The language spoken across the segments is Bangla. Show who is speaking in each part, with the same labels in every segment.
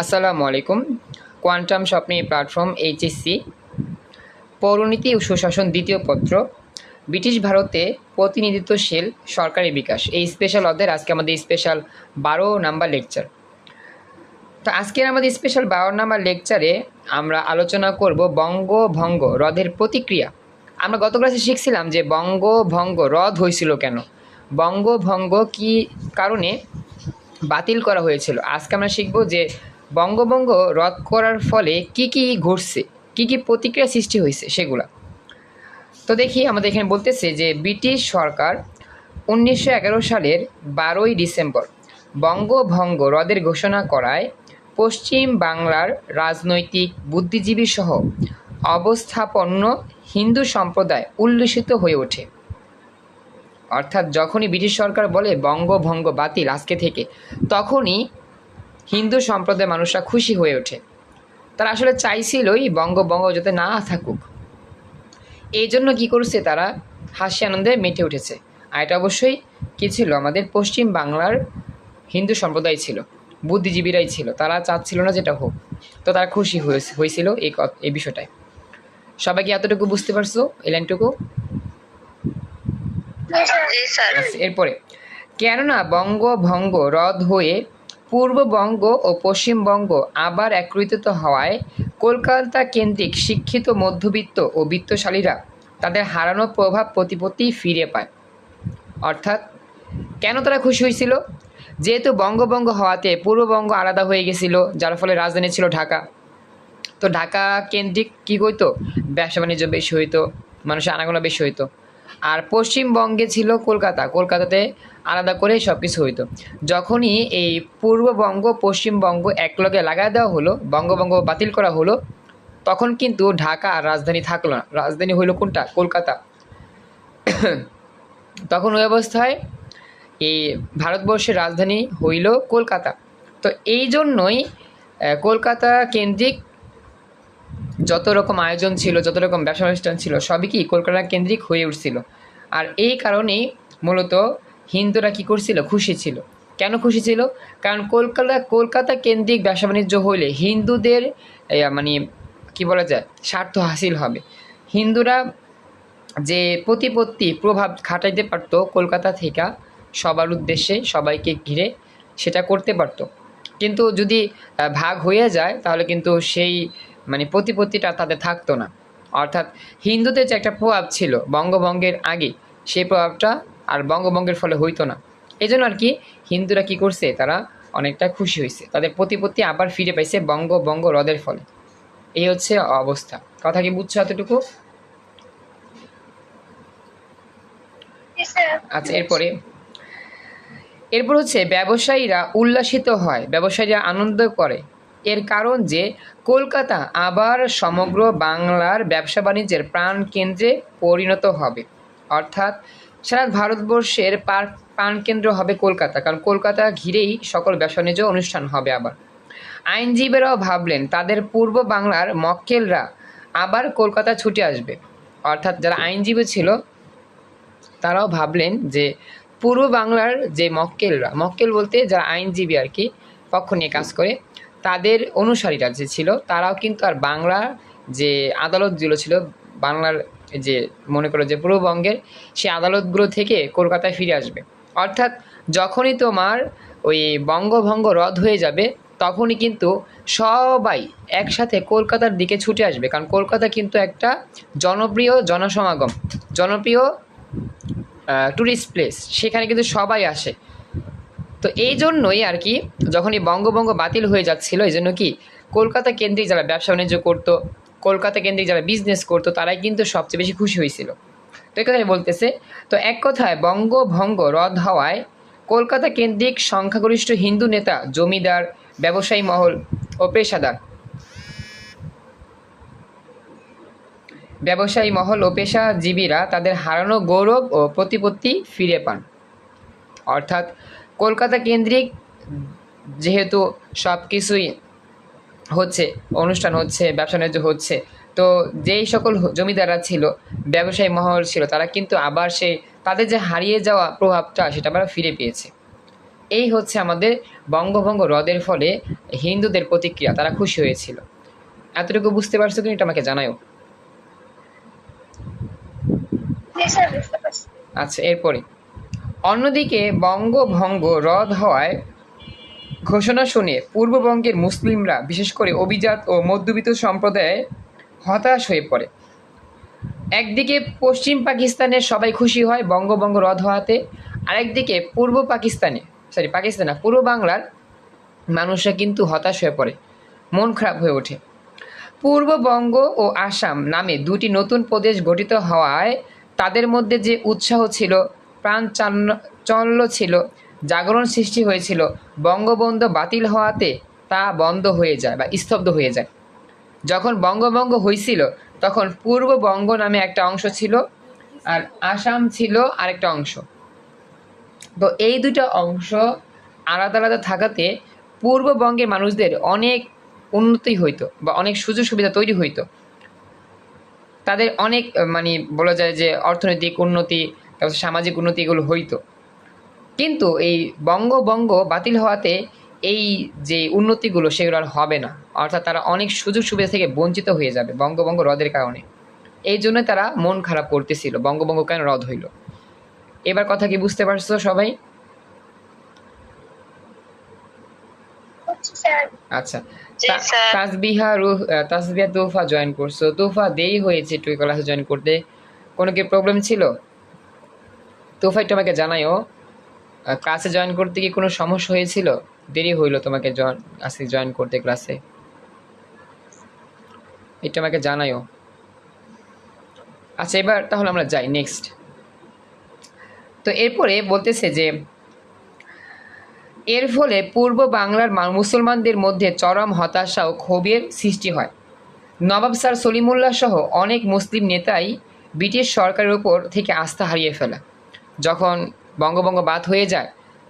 Speaker 1: আসসালামু আলাইকুম। কোয়ান্টাম স্বপ্নে প্ল্যাটফর্ম এইচএসসি। পৌরনীতি ও সুশাসন দ্বিতীয় পত্র। ব্রিটিশ ভারতে প্রতিনিধিত্বশীল সরকারি বিকাশ। এই স্পেশাল অধ্যায়ের আজকে আমাদের স্পেশাল বারো নাম্বার লেকচার তো আজকের আমাদের স্পেশাল বারো নাম্বার লেকচারে আমরা আলোচনা করব বঙ্গভঙ্গ হ্রদের প্রতিক্রিয়া। আমরা গত ক্লাসে শিখছিলাম যে বঙ্গভঙ্গ হ্রদ হয়েছিল কেন? বঙ্গভঙ্গ কি কারণে? বাতিল করা হয়েছিল। আজকে আমরা শিখব যে বঙ্গভঙ্গ রদ করার ফলে কি কি ঘটছে, কি কি প্রতিক্রিয়া সৃষ্টি হয়েছে সেগুলা। তো দেখি আমাদের এখানে বলতেছে যে ব্রিটিশ সরকার উনিশশো এগারো সালের বারোই ডিসেম্বর বঙ্গভঙ্গ রদের ঘোষণা করায় পশ্চিম বাংলার রাজনৈতিক বুদ্ধিজীবী সহ অবস্থাপন্ন হিন্দু সম্প্রদায় উল্লসিত হয়ে ওঠে। অর্থাৎ যখনই ব্রিটিশ সরকার বলে বঙ্গভঙ্গ বাতিল আজকে থেকে তখনই হিন্দু সম্প্রদায়ের মানুষরা খুশি হয়ে ওঠে। তারা আসলে চাইছিলই বঙ্গভঙ্গ যাতে না থাকুক। এই জন্য কী করছে তারা? হাসি আনন্দে মেতে উঠেছে। আর এটা অবশ্যই কী ছিল? আমাদের পশ্চিম বাংলার হিন্দু সম্প্রদায় ছিল বুদ্ধিজীবীরাই ছিল। তারা চাচ্ছিল না যেটা হোক। তো তারা খুশি হয়েছে হয়েছিল এই এই বিষয়টায়। সবাই কি এতটুকু বুঝতে পারছ? এই লাইনটুকু?
Speaker 2: জি স্যার
Speaker 1: আচ্ছা, এরপরে। কেননা বঙ্গভঙ্গ রদ হয়ে পূর্ববঙ্গ ও পশ্চিমবঙ্গ আবার একত্রিত হওয়ায় কলকাতা কেন্দ্রিক শিক্ষিত মধ্যবিত্ত ও বিত্তশালীরা তাদের হারানো প্রভাব প্রতিপত্তি ফিরে পায়। অর্থাৎ, কেন তারা খুশি হয়েছিল? যেহেতু বঙ্গভঙ্গ হওয়াতে পূর্ববঙ্গ আলাদা হয়ে গেছিল, যার ফলে রাজধানী ছিল ঢাকা। তো ঢাকা কেন্দ্রিক কী হইতো? ব্যবসা বাণিজ্য বেশি হইতো, মানুষের আনাগোনা বেশি হইতো। আর পশ্চিমবঙ্গে ছিল কলকাতা। কলকাতাতে আলাদা করে সব কিছু হইতো। যখনই এই পূর্ববঙ্গ, পশ্চিমবঙ্গ একলগে লাগাই দেওয়া হলো, বঙ্গবঙ্গ বাতিল করা হলো, তখন কিন্তু ঢাকা আর রাজধানী থাকল না। রাজধানী হইল কোনটা? কলকাতা। তখন ওই অবস্থায় এই ভারতবর্ষের রাজধানী হইল কলকাতা। তো এই জন্যই কলকাতা কেন্দ্রিক যত রকম আয়োজন ছিল, যত রকম ব্যবসা অনুষ্ঠান ছিল, সবই কি কলকাতা কেন্দ্রিক হয়ে উঠছিল। আর এই কারণেই মূলত হিন্দুরা কী করছিল? খুশি ছিল। কেন খুশি ছিল? কারণ কলকাতা কলকাতা কেন্দ্রিক ব্যবসা বাণিজ্য হইলে হিন্দুদের মানে কি বলা যায়, স্বার্থ হাসিল হবে। হিন্দুরা যে প্রতিপত্তি, প্রভাব খাটাইতে পারতো কলকাতা থেকে সবার উদ্দেশ্যে, সবাইকে ঘিরে সেটা করতে পারতো। কিন্তু যদি ভাগ হয়ে যায়, তাহলে কিন্তু সেই মানে প্রতিপত্তিটা তাদের থাকতো না। অর্থাৎ হিন্দুদের যে একটা প্রভাব ছিল বঙ্গভঙ্গের আগে সেই প্রভাবটা আর বঙ্গভঙ্গের ফলে হইতো না। এই জন্য আর কি হিন্দুরা কি করছে তারা অনেকটা খুশি হয়েছে তাদের প্রতিপত্তি আবার ফিরে পাইছে বঙ্গভঙ্গ হ্রদের ফলে। এই হচ্ছে অবস্থা। কথা কি বুঝছ এতটুকু? আচ্ছা এরপরে। এরপর হচ্ছে ব্যবসায়ীরা উল্লাসিত হয়। ব্যবসায়ীরা আনন্দ করে। এর কারণ যে কলকাতা আবার সমগ্র বাংলার ব্যবসা বাণিজ্যের প্রাণ কেন্দ্রে পরিণত হবে। অর্থাৎ সারা ভারতবর্ষের পার- প্রাণকেন্দ্র হবে কলকাতা, কারণ কলকাতা ঘিরেই সকল ব্যবসা বাণিজ্য অনুষ্ঠান হবে আবার। আইনজীবীরাও ভাবলেন, তাদের পূর্ব বাংলার মক্কেলরা আবার কলকাতা ছুটে আসবে। অর্থাৎ যারা আইনজীবী ছিল, তারাও ভাবলেন যে পূর্ব বাংলার যে মক্কেলরা, মক্কেল বলতে যারা আইনজীবী আর কি, পক্ষ নিয়ে কাজ করে তাদের অনুসারীরা যে ছিল, তারাও কিন্তু আর বাংলা যে আদালতগুলো ছিল, বাংলার যে মনে করো যে পূর্ববঙ্গের সেই আদালতগুলো থেকে কলকাতায় ফিরে আসবে। অর্থাৎ যখনই তোমার ওই বঙ্গভঙ্গ রদ হয়ে যাবে, তখনই কিন্তু সবাই একসাথে কলকাতার দিকে ছুটে আসবে। কারণ কলকাতা কিন্তু একটা জনপ্রিয় জনসমাগম, জনপ্রিয় ট্যুরিস্ট প্লেস সেখানে কিন্তু সবাই আসে। তো এই জন্যই আর কি যখন এই বঙ্গভঙ্গ বাতিল হয়ে যাচ্ছিল, এই জন্য কি কলকাতা কেন্দ্রিক যারা ব্যবসা বাণিজ্য করতো, কলকাতা কেন্দ্রিক যারা বিজনেস করতো, তারাই কিন্তু সবচেয়ে বেশি খুশি হয়েছিল। তো এই কথাই বলতেছে। তো এক কথায় বঙ্গভঙ্গ রদ হওয়ায় কলকাতা কেন্দ্রিক সংখ্যাগরিষ্ঠ হিন্দু নেতা, জমিদার, ব্যবসায়ী মহল ও পেশাদার, ব্যবসায়ী মহল ও পেশাজীবীরা তাদের হারানো গৌরব ও প্রতিপত্তি ফিরে পান। অর্থাৎ কলকাতা কেন্দ্রিক যেহেতু সব কিছুই হচ্ছে অনুষ্ঠান হচ্ছে ব্যবসা বাণিজ্য হচ্ছে তো যেই সকল জমিদাররা ছিল ব্যবসায়ী মহল ছিল তারা কিন্তু আবার সেই তাদের যে হারিয়ে যাওয়া প্রভাবটা সেটা আবার ফিরে পেয়েছে। এই হচ্ছে আমাদের বঙ্গভঙ্গ হ্রদের ফলে হিন্দুদের প্রতিক্রিয়া তারা খুশি হয়েছিল। এতটুকু বুঝতে পারছ তুমি? এটা আমাকে জানাও
Speaker 2: জি স্যার বুঝতে পারছি।
Speaker 1: আচ্ছা এরপরে। অন্যদিকে বঙ্গভঙ্গ রদ হওয়ায় ঘোষণা শুনে পূর্ববঙ্গের মুসলিমরা, বিশেষ করে অভিজাত ও মধ্যবিত্ত সম্প্রদায়ে হতাশ হয়ে পড়ে। একদিকে পশ্চিম পাকিস্তানে সবাই খুশি হয় বঙ্গভঙ্গ রদ হওয়াতে, আরেকদিকে পূর্ব পাকিস্তানে সরি পাকিস্তান না, পূর্ব বাংলার মানুষরা কিন্তু হতাশ হয়ে পড়ে, মন খারাপ হয়ে ওঠে। পূর্ববঙ্গ ও আসাম নামে দুটি নতুন প্রদেশ গঠিত হওয়ায় তাদের মধ্যে যে উৎসাহ ছিল প্রাণ চান্ন- চল্য ছিল, জাগরণ সৃষ্টি হয়েছিল, বঙ্গবন্ধু বাতিল হওয়াতে তা বন্ধ হয়ে যায় বা স্তব্ধ হয়ে যায়। যখন বঙ্গভঙ্গ হয়েছিল, তখন পূর্ববঙ্গ নামে একটা অংশ ছিল আর আসাম ছিল আরেকটা অংশ। তো এই দুটো অংশ আলাদা আলাদা থাকাতে পূর্ববঙ্গের মানুষদের অনেক উন্নতি হইতো বা অনেক সুযোগ সুবিধা তৈরি হইতো। তাদের অনেক মানে বলা যায় যে অর্থনৈতিক উন্নতি তারপর সামাজিক উন্নতি এগুলো হইতো। কিন্তু এই বঙ্গবঙ্গ বাতিল হওয়াতে এই যে উন্নতিগুলো সেগুলো আর হবে না। অর্থাৎ তারা অনেক সুযোগ সুবিধা থেকে বঞ্চিত হয়ে যাবে বঙ্গবঙ্গ রদের কারণে। এই জন্য তারা মন খারাপ করতেছিল বঙ্গবঙ্গ কেন রদ হইল? এবার কথা কি বুঝতে পারছ সবাই? আচ্ছা। তাসবিহা রুহ তাসবিহা তোফা জয়েন করছ। তোফা দেরি হয়েছে টুই ক্লাসে জয়েন করতে। কোনো কি প্রবলেম ছিল? তোফা একটু আমাকে জানাইও ক্লাসে জয়েন করতে কি কোনো সমস্যা হয়েছিল? দেরি হইল তোমাকে জয়েন আজকে জয়েন করতে ক্লাসে একটু আমাকে জানাইও আচ্ছা এবার তাহলে আমরা যাই নেক্সট তো এরপরে বলতেছে যে, এর ফলে পূর্ব বাংলার মুসলমানদের মধ্যে চরম হতাশা ও ক্ষোভের সৃষ্টি হয়। নবাব স্যার সলিমুল্লাহ সহ অনেক মুসলিম নেতাই ব্রিটিশ সরকারের উপর থেকে আস্থা হারিয়ে ফেলে। যখন বঙ্গভঙ্গ বাদ হয়ে যায়,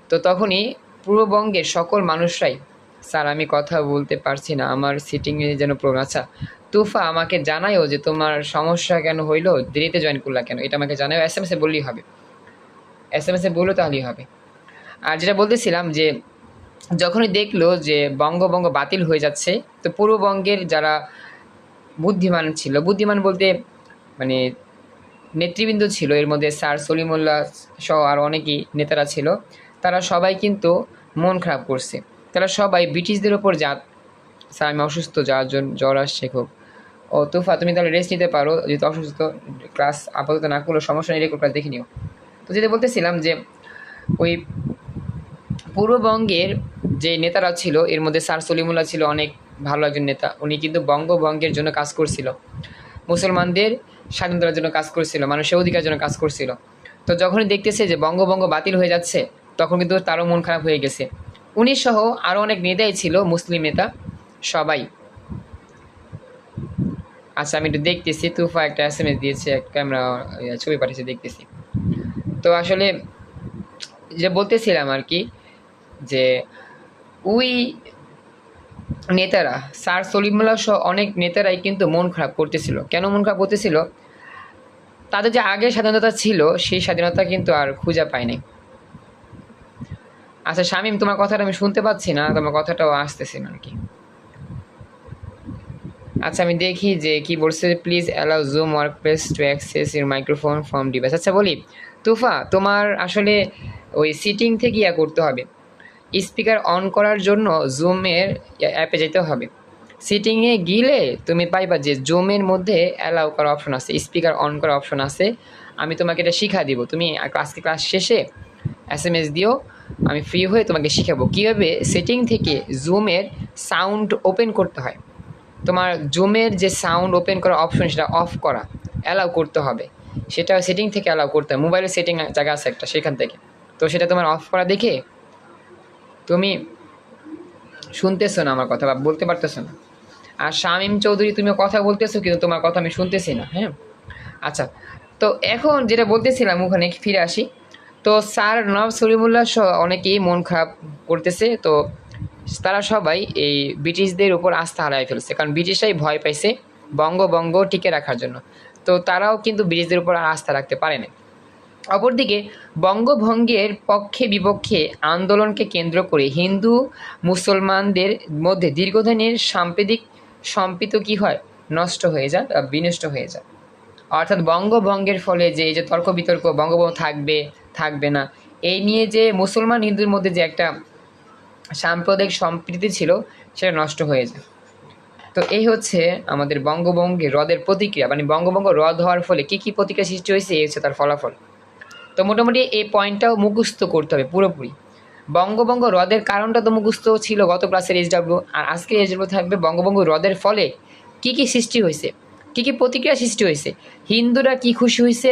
Speaker 1: তো তখনই পূর্ববঙ্গের সকল মানুষরাই, স্যার, আমি কথা বলতে পারছি না, আমার সিটিংয়ে যেন প্রবলেম আচ্ছা তুফা, আমাকে জানাইও যে তোমার সমস্যা কেন হইল, দেরিতে জয়েন করলা কেন? এটা আমাকে জানাও এস এম এসে বললেই হবে। এস এম এসে তাহলেই হবে। আর যেটা বলতেছিলাম যে, যখনই দেখল যে বঙ্গবঙ্গ বাতিল হয়ে যাচ্ছে, তো পূর্ববঙ্গের যারা বুদ্ধিমান ছিল, বুদ্ধিমান বলতে মানে নেতৃবৃন্দ ছিল, এর মধ্যে স্যার সলিমুল্লাহ সহ আর অনেকেই নেতারা ছিল, তারা সবাই কিন্তু মন খারাপ করছে। তারা সবাই ব্রিটিশদের ওপর যা, স্যার আমি অসুস্থ যার জন্য জ্বর আসছে খুব। ও তুফা তুমি তাহলে রেস্ট নিতে পারো, যেহেতু অসুস্থ ক্লাস আপাতত না করলেও সমস্যা নেই রেকর্ড দেখে নিও। তো যেটা বলতেছিলাম যে, ওই পূর্ববঙ্গের যে নেতারা ছিল, এর মধ্যে স্যার সলিমুল্লাহ ছিল অনেক ভালো একজন নেতা। উনি কিন্তু বঙ্গভঙ্গের জন্য কাজ করছিল। মুসলমানদের স্বাধীনতার জন্য কাজ করছিল, মানুষের অধিকার জন্য কাজ করছিল। তো যখনই দেখতেছে যে বঙ্গভঙ্গ বাতিল হয়ে যাচ্ছে, তখন কিন্তু তারও মন খারাপ হয়ে গেছে। উনি সহ আরও অনেক নেতাই ছিল, মুসলিম নেতা, সবাই। আচ্ছা আমি একটু দেখতেছি, তুফা একটা এস এম এস দিয়েছে, ক্যামেরা ছবি পাঠিয়েছে, দেখতেছি। তো আসলে যে বলতেছিলাম আর কি, যে ওই নেতারা, স্যার সলিমুল্লাহ সহ অনেক নেতারাই কিন্তু মন খারাপ করতেছিল। কেন মন খারাপ করতেছিল? তাদের যে আগে স্বাধীনতা ছিল, সেই স্বাধীনতা কিন্তু আর খুঁজে পায়নি আচ্ছা শামীম, তোমার কথাটা আমি শুনতে পাচ্ছি না, তোমার কথাটাও আসতেছে না কি আচ্ছা আমি দেখি যে কি বলছে please allow Zoom Workplace to access your microphone from device আচ্ছা বলি, তুফা, তোমার আসলে ওই সিটিং থেকে ইয়া করতে হবে। স্পিকার অন করার জন্য জুমের অ্যাপে যেতে হবে। সিটিংয়ে গেলে তুমি পাইবা যে জুমের মধ্যে অ্যালাউ করার অপশন আছে স্পিকার অন করার অপশন আছে। আমি তোমাকে এটা শিখা দিব। তুমি আজকে ক্লাস শেষে এস এম এস দিও, আমি ফ্রি হয়ে তোমাকে শিখাবো। কীভাবে সেটিং থেকে জুমের সাউন্ড ওপেন করতে হয়? তোমার জুমের যে সাউন্ড ওপেন করার অপশন সেটা অফ করা অ্যালাউ করতে হবে। সেটা সেটিং থেকে অ্যালাউ করতে হবে মোবাইলের সেটিং জায়গা আছে একটা, সেখান থেকে। তো সেটা তোমার অফ করা দেখে তুমি শুনতেছো না আমার কথা বা বলতে পারতেছো না। আর শামীম চৌধুরী তুমি কথা বলতেছো, কিন্তু তোমার কথা আমি শুনতেছি না হ্যাঁ? আচ্ছা তো এখন যেটা বলতেছিলাম, ওখানে ফিরে আসি। তো স্যার নবাব সলিমুল্লাহ সহ অনেকেই মন খারাপ করতেছে, তো তারা সবাই এই ব্রিটিশদের উপর আস্থা হারাই ফেলছে, কারণ ব্রিটিশরাই ভয় পাইছে বঙ্গবঙ্গ টিকে রাখার জন্য। তো তারাও কিন্তু ব্রিটিশদের উপর আস্থা রাখতে পারে না অপরদিকে, বঙ্গভঙ্গের পক্ষে বিপক্ষে আন্দোলনকে কেন্দ্র করে হিন্দু মুসলমানদের মধ্যে দীর্ঘদিনের সাম্প্রতিক সম্পিত কি হয়? নষ্ট হয়ে যায় বিনষ্ট হয়ে যায় অর্থাৎ বঙ্গভঙ্গের ফলে যে যে তর্ক বিতর্ক বঙ্গভঙ্গ থাকবে থাকবে না, এই নিয়ে যে মুসলমান হিন্দুর মধ্যে যে একটা সাম্প্রদায়িক সম্প্রীতি ছিল, সেটা নষ্ট হয়ে যায়। তো এই হচ্ছে আমাদের বঙ্গভঙ্গে হ্রদের প্রতিক্রিয়া মানে বঙ্গভঙ্গ হ্রদ হওয়ার ফলে কী কী প্রতিক্রিয়া সৃষ্টি হয়েছে, এই হচ্ছে তার ফলাফল। তো মোটামুটি এই পয়েন্টটাও মুখস্থ করতে হবে পুরোপুরি। বঙ্গভঙ্গ হ্রদের কারণটা তো মুখস্থ ছিল গত ক্লাসের এইচডাব্লিউ আর আজকের এইচডাব্লিউ থাকবে বঙ্গভঙ্গ হ্রদের ফলে কী কী সৃষ্টি হয়েছে? কি কি প্রতিক্রিয়া সৃষ্টি হয়েছে? হিন্দুরা কি খুশি হয়েছে?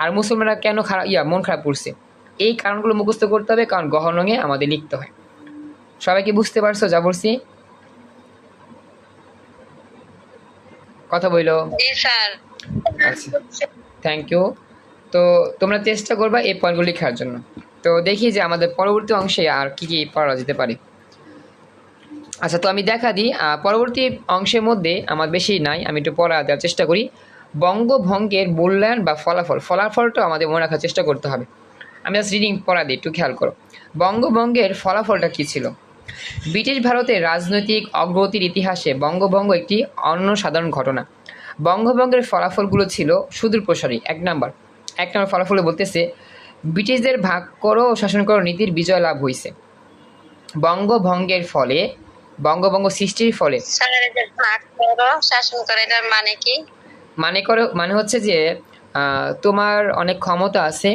Speaker 1: আর মুসলমানরা কেন খারাপ ইয়া মন খারাপ করছে? এই কারণগুলো মুখস্থ করতে হবে কারণ গহনঙে আমাদের লিখতে হয়। সবাই কি বুঝতে পারছ যা বলছি কথা বইলো? আচ্ছা থ্যাংক ইউ তো তোমরা চেষ্টা করবা এই পয়েন্টগুলো লেখার জন্য। তো দেখি যে আমাদের পরবর্তী অংশে আর কি কি পড়া যেতে পারে। আচ্ছা তো আমি দেখা দিই। পরবর্তী অংশের মধ্যে আমার বেশি নাই, আমি একটু পড়া দেওয়ার চেষ্টা করি। বঙ্গভঙ্গের মূল্যায়ন বা ফলাফল, ফলাফলটা আমাদের মনে রাখার চেষ্টা করতে হবে। আমি জাস্ট রিডিং পড়া দিই, একটু খেয়াল করো। বঙ্গভঙ্গের ফলাফলটা কী ছিল? ব্রিটিশ ভারতের রাজনৈতিক অগ্রগতির ইতিহাসে বঙ্গভঙ্গ একটি অন্য সাধারণ ঘটনা। বঙ্গভঙ্গের ফলাফলগুলো ছিল সুদূর প্রসারী এক নাম্বার। এক নম্বর ফলাফলে বলতেছে ব্রিটিশদের ভাগ করো ও শাসন করো নীতির বিজয় লাভ হয়েছে বঙ্গভঙ্গের ফলে বঙ্গভঙ্গ সৃষ্টির ফলে।
Speaker 3: মানে কি?
Speaker 1: মানে করো মানে হচ্ছে যে তোমার অনেক ক্ষমতা আছে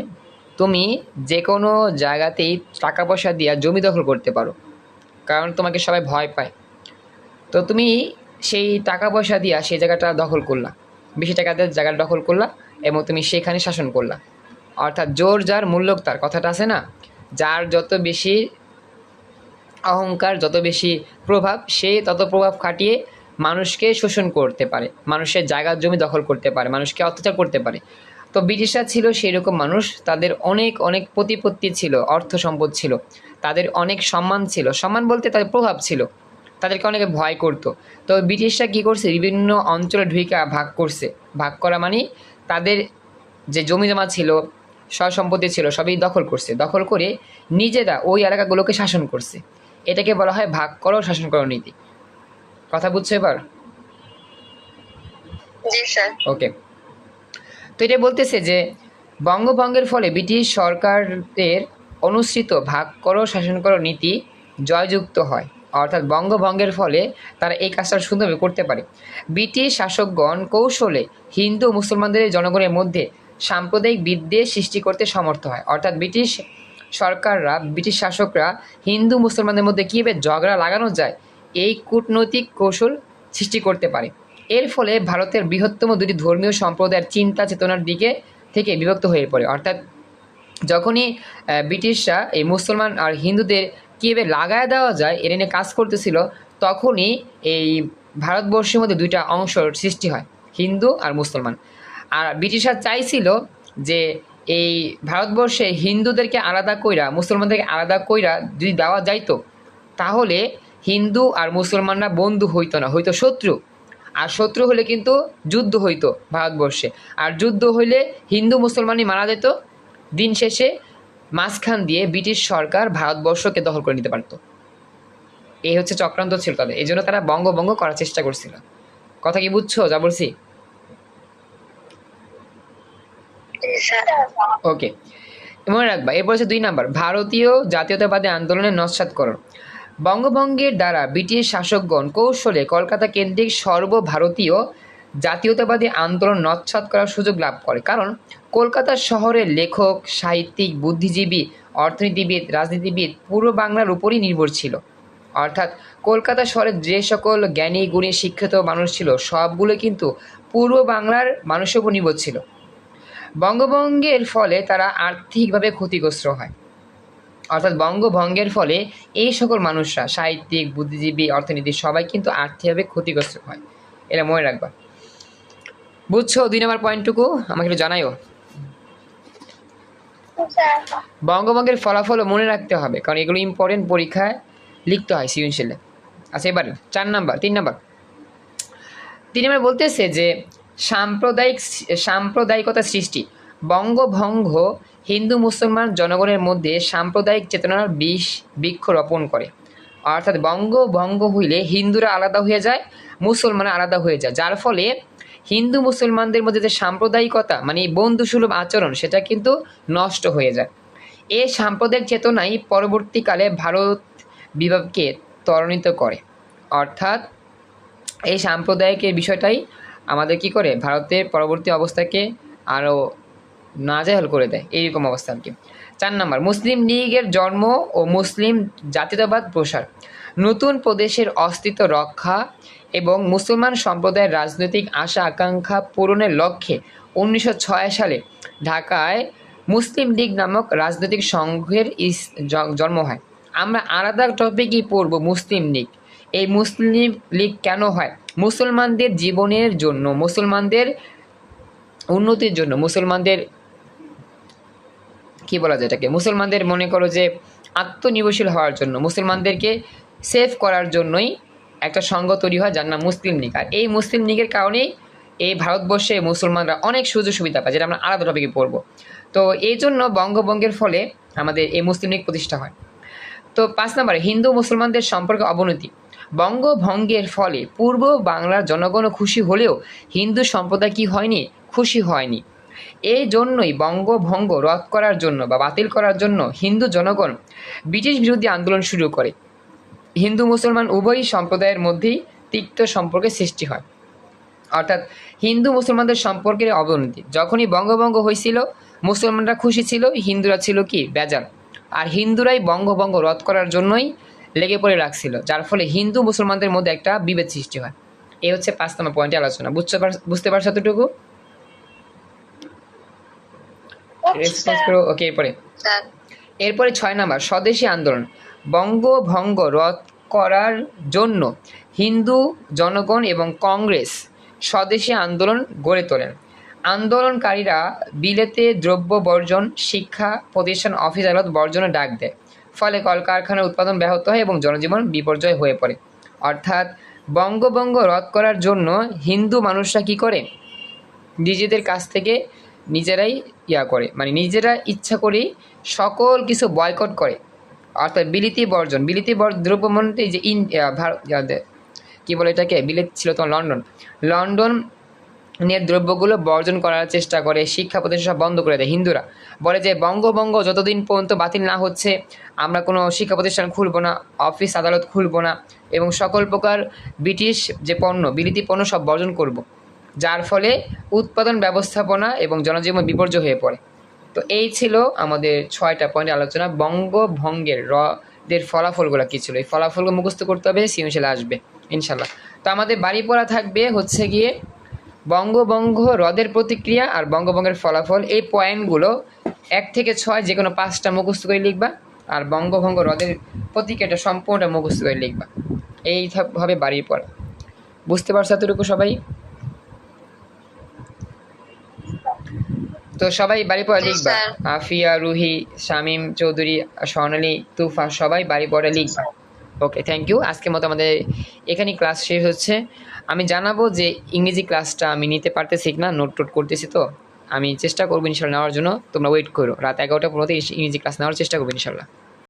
Speaker 1: তুমি যে কোনো জায়গাতেই টাকা পয়সা দিয়ে জমি দখল করতে পারো কারণ তোমাকে সবাই ভয় পায়। তো তুমি সেই টাকা পয়সা দিয়া সেই জায়গাটা দখল করলা বেশি টাকা দিয়ে জায়গাটা দখল করলা এবং তুমি সেখানে শাসন করলা। অর্থাৎ জোর যার মূল্যক তার, কথাটা আছে না? যার যত বেশি অহংকার, যত বেশি প্রভাব, সে তত প্রভাব খাটিয়ে মানুষকে শোষণ করতে পারে, মানুষের জায়গার জমি দখল করতে পারে, মানুষকে অত্যাচার করতে পারে। তো ব্রিটিশরা ছিল সেই রকম মানুষ, তাদের অনেক অনেক প্রতিপত্তি ছিল, অর্থ সম্পদ ছিল, তাদের অনেক সম্মান ছিল, সম্মান বলতে তাদের প্রভাব ছিল, তাদেরকে অনেকে ভয় করতো। তো ব্রিটিশরা কী করছে? বিভিন্ন অঞ্চলে ঢুইকা ভাগ করছে। ভাগ করা মানে তাদের যে জমি জমা ছিল সম্পত্তি ছিল সবই দখল করছে। দখল করে নিজেরা ওই এলাকাগুলোকে শাসন করছে। এটাকে বলা হয় ভাগ করো শাসন করো নীতি। কথা বুঝছ এবার? ওকে। তো এটা বলতেছে যে বঙ্গভঙ্গের ফলে ব্রিটিশ সরকারের অনুসৃত ভাগ করো শাসন করো নীতি জয়যুক্ত হয়। অর্থাৎ বঙ্গভঙ্গের ফলে তারা এই কাজটা সুন্দরভাবে করতে পারে। ব্রিটিশ শাসকগণ কৌশলে হিন্দু মুসলমানদের জনগণের মধ্যে সাম্প্রদায়িক বিদ্বেষ সৃষ্টি করতে সমর্থ হয়। অর্থাৎ ব্রিটিশ সরকাররা, ব্রিটিশ শাসকরা হিন্দু মুসলমানদের মধ্যে কীভাবে ঝগড়া লাগানো যায়, এই কূটনৈতিক কৌশল সৃষ্টি করতে পারে। এর ফলে ভারতের বৃহত্তম দুটি ধর্মীয় সম্প্রদায়ের চিন্তা চেতনার দিকে থেকে বিভক্ত হয়ে পড়ে। অর্থাৎ যখনই ব্রিটিশরা এই মুসলমান আর হিন্দুদের কীভাবে লাগায় দেওয়া যায় এটা নিয়ে কাজ করতেছিল, তখনই এই ভারতবর্ষের মধ্যে দুইটা অংশ সৃষ্টি হয়, হিন্দু আর মুসলমান। আর ব্রিটিশরা চাইছিল যে এই ভারতবর্ষে হিন্দুদেরকে আলাদা কইরা, মুসলমানদেরকে আলাদা কইরা যদি দেওয়া যাইতো, তাহলে হিন্দু আর মুসলমানরা বন্ধু হইতো না, হইতো শত্রু। আর শত্রু হলে কিন্তু যুদ্ধ হইতো ভারতবর্ষে। আর যুদ্ধ হইলে হিন্দু মুসলমানই মারা যেত। দিন শেষে মাঝখান দিয়ে ব্রিটিশ সরকার ভারতবর্ষকে দখল করে নিতে পারতো। এই হচ্ছে চক্রান্ত ছিল তাদের। এই জন্য তারা বঙ্গভঙ্গ করার চেষ্টা করছিল। কথা কি বুঝছ যা বলছি
Speaker 3: জি স্যার
Speaker 1: ওকে মনে রাখবা, এরপর হচ্ছে দুই নাম্বার, ভারতীয় জাতীয়তাবাদী আন্দোলনের নস্বাতকরণ। বঙ্গভঙ্গের দ্বারা ব্রিটিশ শাসকগণ কৌশলে কলকাতা কেন্দ্রিক সর্বভারতীয় জাতীয়তাবাদী আন্দোলন নৎসাত করার সুযোগ লাভ করে। কারণ, কলকাতা শহরের লেখক, সাহিত্যিক, বুদ্ধিজীবী, অর্থনীতিবিদ, রাজনীতিবিদ পূর্ব বাংলার উপরই নির্ভর ছিল। অর্থাৎ, কলকাতা শহরে যে সকল জ্ঞানী, গুণী, শিক্ষিত মানুষ ছিল সবগুলো কিন্তু পূর্ব বাংলার মানুষের উপর নির্ভর ছিল। বঙ্গভঙ্গের ফলে তারা আর্থিকভাবে ক্ষতিগ্রস্ত হয়। অর্থাৎ বঙ্গভঙ্গের ফলে এই সকল মানুষরা, সাহিত্যিক, বুদ্ধিজীবী, অর্থনীতি, সবাই কিন্তু আর্থিকভাবে ক্ষতিগ্রস্ত হয়। এটা মনে রাখবা। বুঝছ দুই নম্বর পয়েন্টটুকু? আমাকে একটু জানাইও। বঙ্গভঙ্গের ফলাফলও মনে রাখতে হবে, কারণ এগুলো ইম্পর্টেন্ট পরীক্ষায় লিখতে হয় সৃজনশীলে। আচ্ছা এবার চার নাম্বার, তিন নাম্বার। তিন নাম্বার বলতেছে যে সাম্প্রদায়িক সাম্প্রদায়িকতা সৃষ্টি। বঙ্গভঙ্গ হিন্দু মুসলমান জনগণের মধ্যে সাম্প্রদায়িক চেতনার বিষ, বৃক্ষ রোপণ করে। অর্থাৎ বঙ্গভঙ্গ হইলে হিন্দুরা আলাদা হয়ে যায়, মুসলমানরা আলাদা হয়ে যায়। যার ফলে হিন্দু মুসলমানদের মধ্যে যে সাম্প্রদায়িকতা মানে বন্ধুসুলভ আচরণ, সেটা কিন্তু নষ্ট হয়ে যায়। এই সাম্প্রদায়িক চেতনাই পরবর্তীকালে ভারত বিভাগকে ত্বরান্বিত করে। অর্থাৎ এই সাম্প্রদায়িকের বিষয়টাই আমাদের কি করে? ভারতের পরবর্তী অবস্থাকে আরও নাজেহাল করে দেয়। এইরকম অবস্থা আর কি চার নম্বর, মুসলিম লীগের জন্ম ও মুসলিম জাতীয়তাবাদ প্রসার। নতুন প্রদেশের অস্তিত্ব রক্ষা এবং মুসলমান সম্প্রদায়ের রাজনৈতিক আশা আকাঙ্ক্ষা পূরণের লক্ষ্যে উনিশশো ছয় সালে ঢাকায় মুসলিম লীগ নামক রাজনৈতিক সংঘের জন্ম হয়। আমরা আলাদা টপিকই পড়ব মুসলিম লীগ। এই মুসলিম লীগ কেন হয়? মুসলমানদের জীবনের জন্য, মুসলমানদের উন্নতির জন্য, মুসলমানদের, কি বলা যায় এটাকে? মুসলমানদের মনে করো যে আত্মনির্ভরশীল হওয়ার জন্য, মুসলমানদেরকে সেভ করার জন্যই একটা সংঘ তৈরি হয় যার নাম মুসলিম লীগ। আর এই মুসলিম লীগের কারণেই এই ভারতবর্ষে মুসলমানরা অনেক সুযোগ সুবিধা পায়, যেটা আমরা আলাদা টপিকে পড়ব। তো এই জন্য বঙ্গভঙ্গের ফলে আমাদের এই মুসলিম লীগ প্রতিষ্ঠা হয়। তো পাঁচ নম্বরে হিন্দু মুসলমানদের সম্পর্কে অবনতি। বঙ্গভঙ্গের ফলে পূর্ব বাংলার জনগণও খুশি হলেও হিন্দু সম্প্রদায় কি হয়নি? খুশি হয়নি। এই জন্যই বঙ্গভঙ্গ রদ করার জন্য বা বাতিল করার জন্য হিন্দু জনগণ ব্রিটিশ বিরোধী আন্দোলন শুরু করে। হিন্দু, মুসলমান উভয় সম্প্রদায়ের মধ্যেই তিক্ত সম্পর্কের সৃষ্টি হয়। অর্থাৎ হিন্দু, মুসলমানদের সম্পর্কের অবনতি। যখনই বঙ্গভঙ্গ হয়েছিল, মুসলমানরা খুশি ছিল, হিন্দুরা ছিল কি? বেজার আর হিন্দুরাই বঙ্গভঙ্গ রদ করার জন্যই লেগে পড়ে রাখছিল যার ফলে হিন্দু মুসলমানদের মধ্যে একটা বিভেদ সৃষ্টি হয়। এই হচ্ছে পাঁচ নম্বর পয়েন্টে আলোচনা। বুঝতে পার বুঝতে পারছ এতটুকু? রেসপন্স করো। ওকে এরপরে। এরপরে ছয় নাম্বার স্বদেশী আন্দোলন। বঙ্গভঙ্গ রদ করার জন্য হিন্দু জনগণ এবং কংগ্রেস স্বদেশী আন্দোলন গড়ে তোলেন। আন্দোলনকারীরা বিলেতে দ্রব্য বর্জন শিক্ষা প্রতিষ্ঠান অফিস আদালত বর্জনের ডাক দেয়। ফলে কলকারখানার উৎপাদন ব্যাহত হয় এবং জনজীবন বিপর্যয় হয়ে পড়ে। অর্থাৎ বঙ্গভঙ্গ রদ করার জন্য হিন্দু মানুষরা কি করে? নিজেদের কাছ থেকে নিজেরাই ইয়া করে। মানে নিজেরা ইচ্ছা করেই সকল কিছু বয়কট করে। অর্থাৎ বিলিতি বর্জন। বিলিতি দ্রব্যমন্ত্রী যে ইন ভারত কী বলে এটাকে? বিলেত ছিল তোমার লন্ডন। লন্ডন নিয়ে দ্রব্যগুলো বর্জন করার চেষ্টা করে, শিক্ষা প্রতিষ্ঠান সব বন্ধ করে দেয় হিন্দুরা। বলে যে, বঙ্গভঙ্গ যতদিন পর্যন্ত বাতিল না হচ্ছে, আমরা কোনো শিক্ষা প্রতিষ্ঠান খুলবো না, অফিস আদালত খুলবো না, এবং সকল প্রকার ব্রিটিশ যে পণ্য, বিলিতি পণ্য সব বর্জন করব। যার ফলে উৎপাদন ব্যবস্থাপনা এবং জনজীবন বিপর্যয় হয়ে পড়ে। তো এই ছিল আমাদের ছয়টা পয়েন্ট আলোচনা। বঙ্গভঙ্গের র দের ফলাফলগুলো কী ছিল? এই ফলাফলগুলো মুখস্থ করতে হবে, সৃজনশীলে আসবে, ইনশাল্লাহ। তো আমাদের বাড়ি পড়া থাকবে হচ্ছে গিয়ে বঙ্গভঙ্গ হ্রদের প্রতিক্রিয়া আর বঙ্গভঙ্গের ফলাফল এই পয়েন্টগুলো এক থেকে ছয় যে কোনো পাঁচটা মুখস্থ করে লিখবা আর বঙ্গভঙ্গ হ্রদের প্রতিক্রিয়াটা সম্পূর্ণটা মুখস্থ করে লিখবা। এই হবে বাড়ির পড়া বুঝতে পারছ এতটুকু সবাই? তো সবাই বাড়ি পড়া লিখবা। আফিয়া রুহি শামীম চৌধুরী স্বর্ণালী তুফা সবাই বাড়ি পড়া লিখবা। Okay thank you. আজকের মতো আমাদের এখানেই ক্লাস শেষ হচ্ছে। আমি জানাব যে ইংরেজি ক্লাসটা আমি নিতে পারতেছি না নোট টোট করতেছি তো। আমি চেষ্টা করব ইনশাল্লাহ নেওয়ার জন্য। তোমরা ওয়েট করো। রাত এগারোটা পনেরোতে ইংরেজি ক্লাস নেওয়ার চেষ্টা করব ইনশাল্লাহ।